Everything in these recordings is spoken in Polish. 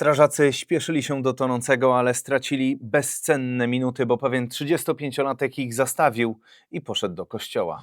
Strażacy śpieszyli się do tonącego, ale stracili bezcenne minuty, bo pewien 35-latek ich zastawił i poszedł do kościoła.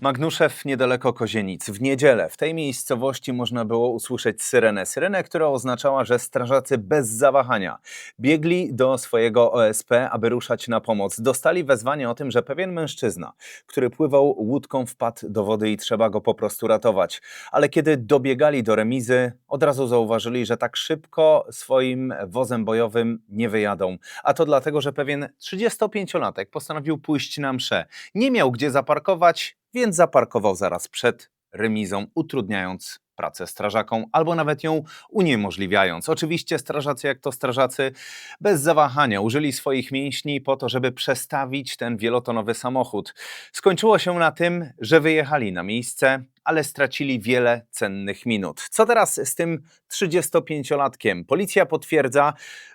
Magnuszew niedaleko Kozienic. W niedzielę w tej miejscowości można było usłyszeć syrenę. Syrenę, która oznaczała, że strażacy bez zawahania biegli do swojego OSP, aby ruszać na pomoc. Dostali wezwanie o tym, że pewien mężczyzna, który pływał łódką, wpadł do wody i trzeba go po prostu ratować. Ale kiedy dobiegali do remizy, od razu zauważyli, że tak szybko swoim wozem bojowym nie wyjadą. A to dlatego, że pewien 35-latek postanowił pójść na mszę. Nie miał gdzie zaparkować, więc zaparkował zaraz przed remizą, utrudniając pracę strażakom albo nawet ją uniemożliwiając. Oczywiście strażacy, jak to strażacy, bez zawahania użyli swoich mięśni po to, żeby przestawić ten wielotonowy samochód. Skończyło się na tym, że wyjechali na miejsce, ale stracili wiele cennych minut. Co teraz z tym 35-latkiem? Policja potwierdza,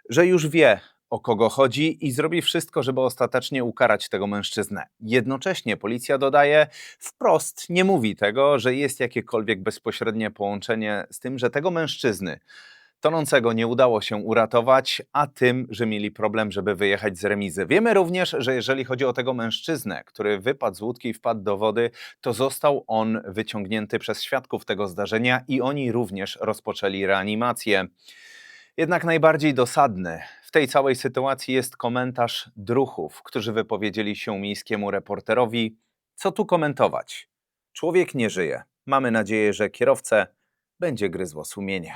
że już wie, o kogo chodzi i zrobi wszystko, żeby ostatecznie ukarać tego mężczyznę. Jednocześnie policja dodaje, wprost nie mówi tego, że jest jakiekolwiek bezpośrednie połączenie z tym, że tego mężczyzny tonącego nie udało się uratować, a tym, że mieli problem, żeby wyjechać z remizy. Wiemy również, że jeżeli chodzi o tego mężczyznę, który wypadł z łódki i wpadł do wody, to został on wyciągnięty przez świadków tego zdarzenia i oni również rozpoczęli reanimację. Jednak najbardziej dosadny w tej całej sytuacji jest komentarz druhów, którzy wypowiedzieli się miejskiemu reporterowi. Co tu komentować? Człowiek nie żyje. Mamy nadzieję, że kierowcę będzie gryzło sumienie.